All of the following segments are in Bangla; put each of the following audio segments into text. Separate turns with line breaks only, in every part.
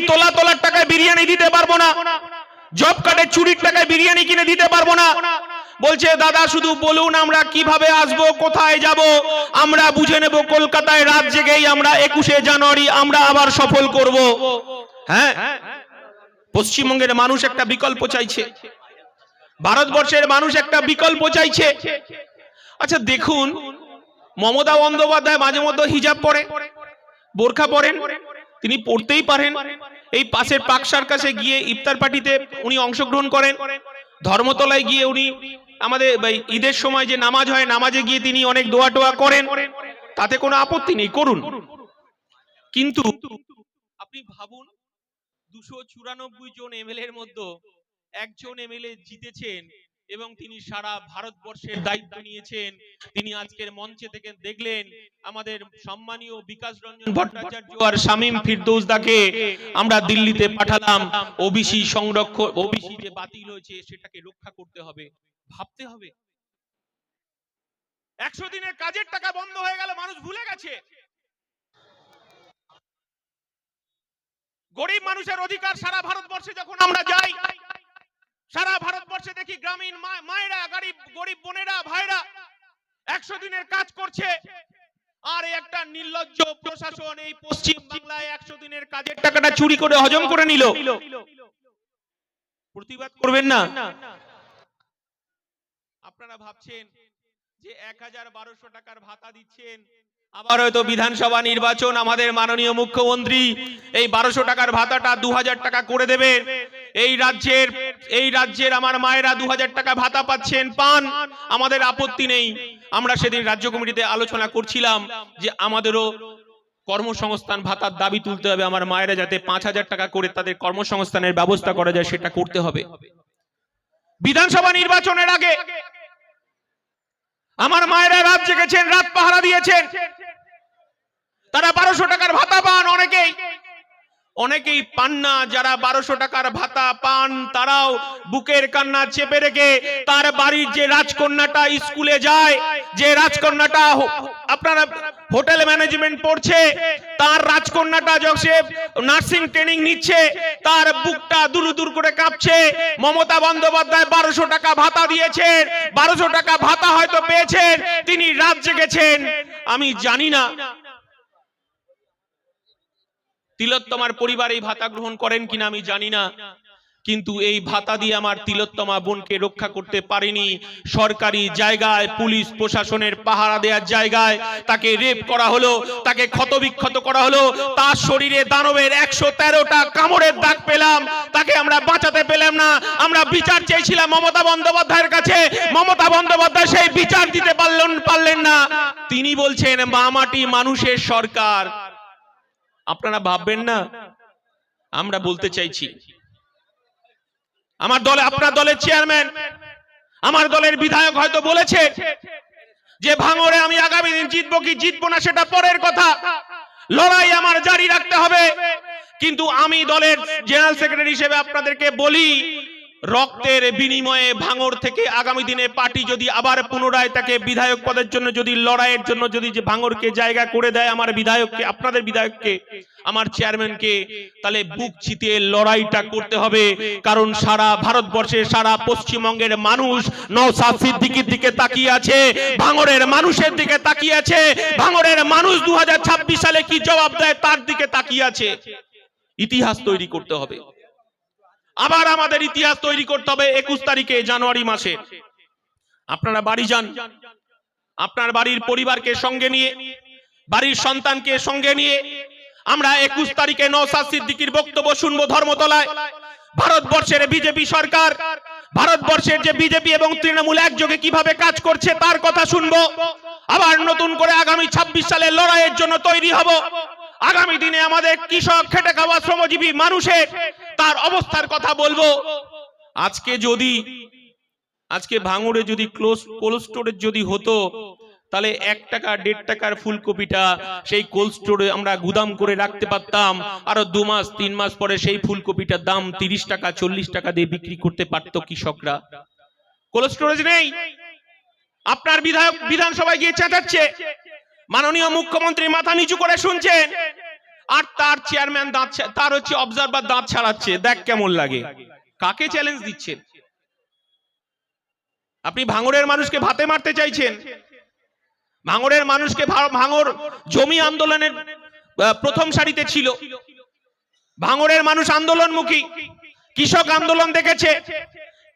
তোলা তোলার টাকায় বিরিয়ানি দিতে পারব না। জব কার্ডে চুরির টাকায় বিরিয়ানি কিনে দিতে পারব না। বলছে, দাদা, শুধু বলুন আমরা কীভাবে আসব, কোথায় যাব? আমরা বুঝে নেব কলকাতায় রাত জেগেই আমরা একুশে জানুয়ারি আমরা আবার সফল করব। হ্যাঁ? পশ্চিমবঙ্গের মানুষ একটা বিকল্প চাইছে। ভারতবর্ষের মানুষ একটা বিকল্প চাইছে। আচ্ছা দেখুন, মমতা বন্দ্যোপাধ্যায় মাঝে মধ্যে হিজাব পরে, বোরখা পরেন। তিনি পড়তেই পারেন। এই পাশের পাকসার কাছে গিয়ে ইফতার পার্টিতে উনি অংশগ্রহণ করেন। ধর্মতলায় গিয়ে উনি আমাদের ঈদের সময় যে নামাজ হয়, নামাজে গিয়ে তিনি অনেক দোয়া টোয়া করেন। তাতে কোনো আপত্তি নেই, করুন। কিন্তু আপনি ভাবুন, দুশো চুরানব্বই জন এমএলএ এর মধ্যে একজন এমএলএ জিতেছেন। এবং তিনি সারা ভারতবর্ষের দায়িত্ব নিয়েছেন। তিনি আজকের মঞ্চে থেকে দেখলেন আমাদের সম্মানীয় বিকাশ রঞ্জন ভট্টাচার্য আর শামীম ফিরদৌসদাকে আমরা দিল্লিতে পাঠালাম। ওবিসি সংরক্ষণ ওবিসি যে বাতিল হয়েছে সেটাকে রক্ষা করতে হবে। ভাবতে হবে। একশো দিনের কাজের টাকা বন্ধ হয়ে গেল, মানুষ ভুলে গেছে। গরিব মানুষের অধিকার সারা ভারতবর্ষে যখন আমরা যাই সারা ভারতবর্ষে দেখি গ্রামীণ মায়েরা, গরিব গরিব বোনেরা, ভাইরা একশো দিনের কাজ করছে। আর একটা নির্লজ্জ প্রশাসন এই পশ্চিম বাংলায় একশো দিনের কাজের টাকাটা চুরি করে হজম করে নিল। প্রতিবাদ করবেন না? আপনারা ভাবছেন যে এক হাজার বারোশো টাকার ভাতা দিচ্ছেন। আবার হয়তো বিধানসভা নির্বাচন, আমাদের মাননীয় মুখ্যমন্ত্রী এই বারোশো টাকার ভাতাটা দু হাজার টাকা করে দেবেন। এই রাজ্যের এই রাজ্যের আমার মায়েরা দু হাজার টাকা ভাতা পাচ্ছেন, পান। আমাদের আপত্তি নেই। আমরা সেদিন রাজ্য কমিটিতে আলোচনা করছিলাম যে আমাদেরও কর্মসংস্থান ভাতার দাবি তুলতে হবে। আমার মায়েরা যাতে পাঁচ হাজার টাকা করে তাদের কর্মসংস্থানের ব্যবস্থা করা যায়, সেটা করতে হবে। বিধানসভা নির্বাচনের আগে আমার মায়েরা রাত জেগেছেন, রাত পাহারা দিয়েছেন। তারা বারোশো টাকার ভাতা পান অনেকেই। অনেকেই পান না, যারা বারোশো টাকার ভাতা পান, তারাও বুকের কান্না চেপে রেখে তার বাড়ির যে রাজকন্যাটা স্কুলে যায়, যে রাজকন্যাটা আপনারা হোটেল ম্যানেজমেন্ট পড়ছে, তার রাজকন্যাটা যখন নার্সিং ট্রেনিং নিচ্ছে, তার বুকটা দূর দূর করে কাঁপছে, মমতা বন্দ্যোপাধ্যায় বারোশো টাকা ভাতা দিয়েছেন, বারোশো টাকা ভাতা হয়তো পেয়েছেন, তিনি রাত জেগেছেন। আমি জানি না তিলোত্তমার পরিবার এই ভাতা গ্রহণ করেন কিনা আমি জানি না। কিন্তু এই ভাতা দিয়ে আমার তিলোত্তমা বোনকে রক্ষা করতে পারেনি। সরকারি জায়গায়, পুলিশ প্রশাসনের পাহারা দেওয়ার জায়গায় তাকে রেপ করা হলো, তাকে ক্ষতবিক্ষত করা হলো। তার শরীরে দানবের একশো তেরোটা কামড়ের দাগ পেলাম। তাকে আমরা বাঁচাতে পেলাম না। আমরা বিচার চেয়েছিলাম মমতা বন্দ্যোপাধ্যায়ের কাছে। মমতা বন্দ্যোপাধ্যায় সেই বিচার দিতে পারলেন পারলেন না। তিনি বলছেন, মামাটি মানুষের সরকার। আপনারা ভাববেন না, আমরা বলতে চাইছি, আমার দলে, আপনার দলের চেয়ারম্যান আমার দলের বিধায়ক হয়তো বলেছে যে ভাঙরে আমি আগামী দিন জিতবো কি জিতবো না সেটা পরের কথা। লড়াই আমার জারি রাখতে হবে। কিন্তু আমি দলের জেনারেল সেক্রেটারি হিসেবে আপনাদেরকে বলি রক্তের বিনিময়ে ভাঙড় থেকে আগামী দিনে পার্টি যদি আবার পুনরায় তাকে বিধায়ক পদের জন্য, যদি লড়াইয়ের জন্য, যদি যে ভাঙড়কে জায়গা করে দেয় আমার বিধায়ককে, আপনাদের বিধায়ককে, আমার চেয়ারম্যানকে, তাহলে বুক চিতিয়ে লড়াইটা করতে হবে। কারণ সারা ভারতবর্ষের, সারা পশ্চিমবঙ্গের মানুষ নওসাদ সিদ্দিকির দিকে তাকিয়ে আছে ভাঙড়ের মানুষের দিকে তাকিয়ে আছে, ভাঙরের মানুষ দু হাজার ছাব্বিশ সালে কি জবাব দেয় তার দিকে তাকিয়ে আছে। ইতিহাস তৈরি করতে হবে। আবার আমাদের ইতিহাস তৈরি করতে হবে একুশ তারিখে, জানুয়ারি মাসে। আপনারা বাড়ি যান। আপনার বাড়ির পরিবারকে সঙ্গে নিয়ে, বাড়ির সন্তানকে সঙ্গে নিয়ে, আমরা একুশ তারিখে নৌসাদ সিদ্দিকির বক্তব্য শুনব ধর্মতলায়। ভারতবর্ষের বিজেপি সরকার, ভারতবর্ষের যে বিজেপি এবং তৃণমূল একযোগে কীভাবে কাজ করছে তার কথা শুনব। আবার নতুন করে আগামী ছাব্বিশ সালে লড়াইয়ের জন্য তৈরি হব। আগামী দিনে আমাদের কৃষক খেটে খাওয়া শ্রমজীবী মানুষের তার অবস্থার কথা বলব। আজকে যদি, আজকে ভাঙড়ে যদি ক্লোজ কোল্ড স্টোরেজ যদি হতো, তাহলে এক টাকা, দেড় টাকার ফুলকপিটা সেই কোল্ড স্টোরে আমরা গুদাম করে রাখতে পারতাম। আরও দু মাস, তিন মাস পরে সেই ফুলকপিটার দাম তিরিশ টাকা, চল্লিশ টাকা দিয়ে বিক্রি করতে পারত কৃষকরা। কোল্ড স্টোরেজ নেই। আপনার বিধায়ক বিধানসভায় গিয়ে চেঁচাচ্ছে। মাননীয় মুখ্যমন্ত্রী মাথা নিচু করে শুনছেন? আর তার চেয়ারম্যান দাঁত তার হচ্ছে অবজারভার দাঁত ছাড়াচ্ছে। দেখ কেমন লাগে। কাকে চ্যালেঞ্জ দিচ্ছেন? আপনি ভাঙড়ের মানুষকে ভাতে মারতে চাইছেন? ভাঙড়ের মানুষকে ভাঙড় জমি আন্দোলনের প্রথম সারিতে ছিল। ভাঙড়ের মানুষ আন্দোলনমুখী। কৃষক আন্দোলন দেখেছে।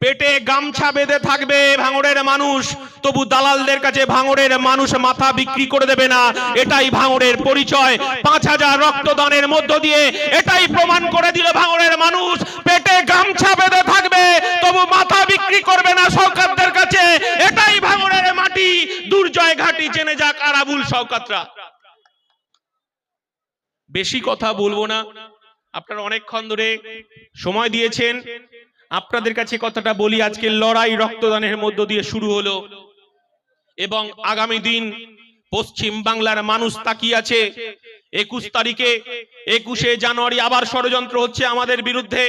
পেটে গামছা বেঁধে থাকবে ভাঙড়ের মানুষ, তবু দালালদের কাছে ভাঙড়ের মানুষ মাথা বিক্রি করে দেবে না। এটাই ভাঙড়ের পরিচয়। পাঁচ হাজার রক্তদানের মধ্য দিয়ে এটাই প্রমাণ করে দিল ভাঙড়ের মানুষ, পেটে গামছা বেঁধে থাকবে, তবু মাথা বিক্রি করবে না সৌকাতদের কাছে। এটাই ভাঙড়ের মাটি। দুর্জয় ঘাটি চেনে যাক আরাবুল সৌকাতরা বেশি কথা বলব না। আপনারা অনেকক্ষণ ধরে সময় দিয়েছেন। আপনাদের কাছে কথাটা বলি, আজকে লড়াই রক্তদানের মধ্য দিয়ে শুরু হলো। এবং আগামী দিন পশ্চিম বাংলার মানুষ তাকিয়ে আছে। একুশ তারিখে, একুশে জানুয়ারি আবার ষড়যন্ত্র হচ্ছে আমাদের বিরুদ্ধে।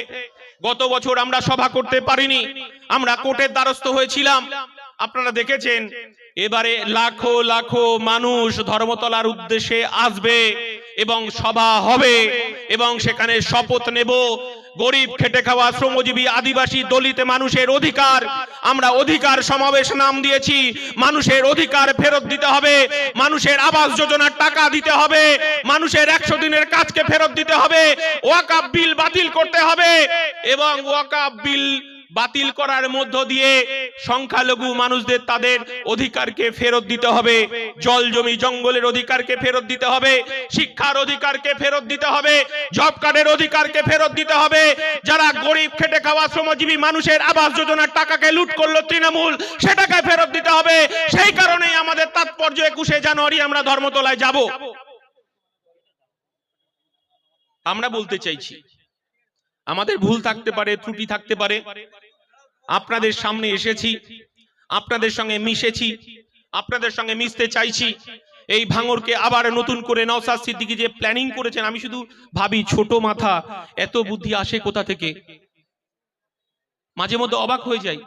গত বছর আমরা সভা করতে পারিনি, আমরা কোর্টের দ্বারস্থ হয়েছিলাম। আপনারা দেখেছেন, এবারে লাখো লাখো মানুষ ধর্মতলার উদ্দেশ্যে আসবে এবং সভা হবে এবং সেখানে শপথ নেব। গরিব খেটে খাওয়া শ্রমজীবী আদিবাসী দলিত মানুষের অধিকার। আমরা অধিকার সমাবেশ নাম দিয়েছি। মানুষের অধিকার ফেরত দিতে হবে। মানুষের আবাস যোজনার টাকা দিতে হবে। মানুষের একশো দিনের কাজকে ফেরত দিতে হবে। ওয়াকাপ বিল বাতিল করতে হবে। এবং ওয়াকাপ বিল বাতিল করার মধ্য দিয়ে সংখ্যালঘু মানুষদের তাদের অধিকারকে ফেরত দিতে হবে। জল জমি জঙ্গলের অধিকারকে ফেরত দিতে হবে। শিক্ষার অধিকারকে ফেরত দিতে হবে। জব কার্ডের অধিকারকে ফেরত দিতে হবে। যারা গরিব খেটে খাওয়া শ্রমজীবী মানুষের আবাস যোজনার টাকাকে লুট করল তৃণমূল, সেটাকে ফেরত দিতে হবে। সেই কারণেই আমাদের তাৎপর্য একুশে জানুয়ারি আমরা ধর্মতলায় যাব। আমরা বলতে চাইছি আমাদের ভুল থাকতে পারে, ত্রুটি থাকতে পারে। আপনাদের সামনে এসেছি, আপনাদের সঙ্গে মিশেছি, আপনাদের সঙ্গে মিশতে চাইছি। এই ভাঙরকে আবার নতুন করে নওসাদ সিদ্দিকী যে প্ল্যানিং করেছেন, আমি শুধু ভাবি ছোট মাথা, এত বুদ্ধি আসে কোথা থেকে? মাঝে মধ্যে অবাক হয়ে যাই।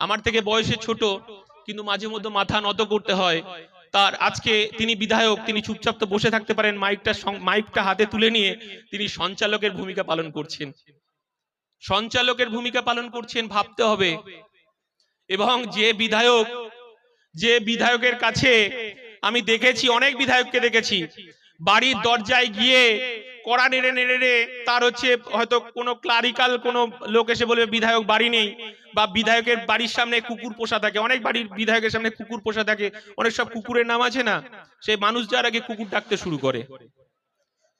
আমার থেকে বয়সে ছোট, কিন্তু মাঝে মধ্যে মাথা নত করতে হয়। তার আজকে তিনি বিধায়ক, তিনি চুপচাপ তো বসে থাকতে পারেন, মাইকটা মাইকটা হাতে তুলে নিয়ে তিনি সঞ্চালকের ভূমিকা পালন করছেন। সঞ্চালকের ভূমিকা পালন করছেন ভাবতে হবে। এবং যে বিধায়ক, যে বিধায়কের কাছে আমি দেখেছি, অনেক বিধায়ককে দেখেছি বাড়ির দরজায় গিয়ে কড়া নেড়ে নেড়ে তার হচ্ছে হয়তো কোনো ক্লারিক্যাল কোনো লোক এসে বলবে, বিধায়ক বাড়ি নেই বা বিধায়কের বাড়ির সামনে কুকুর পোষা থাকে। অনেক বাড়ির বিধায়কের সামনে কুকুর পোষা থাকে। অনেক সব কুকুরের নাম আছে না? সেই মানুষ যার আগে কুকুর ডাকতে শুরু করে।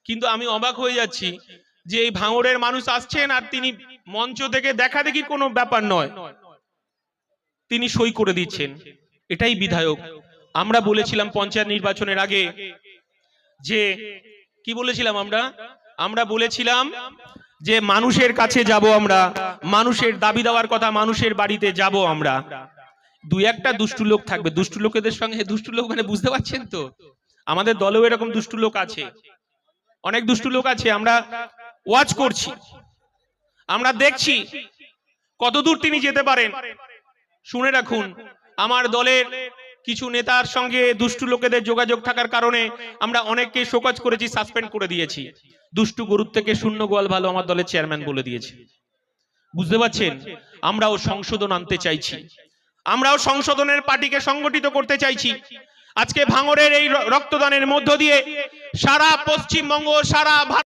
কিন্তু আমি অবাক হয়ে যাচ্ছি যে এই ভাঙড়ের মানুষ আসছেন আর তিনি মঞ্চ থেকে দেখা দেখি কোনো ব্যাপার নয়। তিনি সই করে দিচ্ছেন। এটাই বিধায়ক। আমরা বলেছিলাম পঞ্চায়েত নির্বাচনের আগে যে, কি বলেছিলাম আমরা? আমরা বলেছিলাম যে, মানুষের কাছে যাব আমরা, মানুষের দাবি দেওয়ার কথা মানুষের বাড়িতে যাব আমরা। দুই একটা দুষ্টু লোক থাকবে। দুষ্টু লোকেদের সঙ্গে দুষ্টু লোক মানে বুঝতে পারছেন তো? আমাদের দলেও এরকম দুষ্টু লোক আছে। অনেক দুষ্টু লোক আছে, আমরা ওয়াচ করছি। আমরা দেখছি কতদূর তিনি যেতে পারেন। শুনে রাখুন, আমার দলের কিছু নেতার সঙ্গে দুষ্টু লোকেদের যোগাযোগ থাকার কারণে আমরা অনেককে শোকজ করেছি, সাসপেন্ড করে দিয়েছি। দুষ্টু গরুর থেকে শূন্য গোয়াল ভালো আমার দলের চেয়ারম্যান বলে দিয়েছে। বুঝতে পারছেন? আমরাও সংশোধন আনতে চাইছি। আমরাও সংশোধনের পার্টিকে সংগঠিত করতে চাইছি। আজকে ভাঙরের এই রক্তদানের মধ্য দিয়ে সারা পশ্চিমবঙ্গ, সারা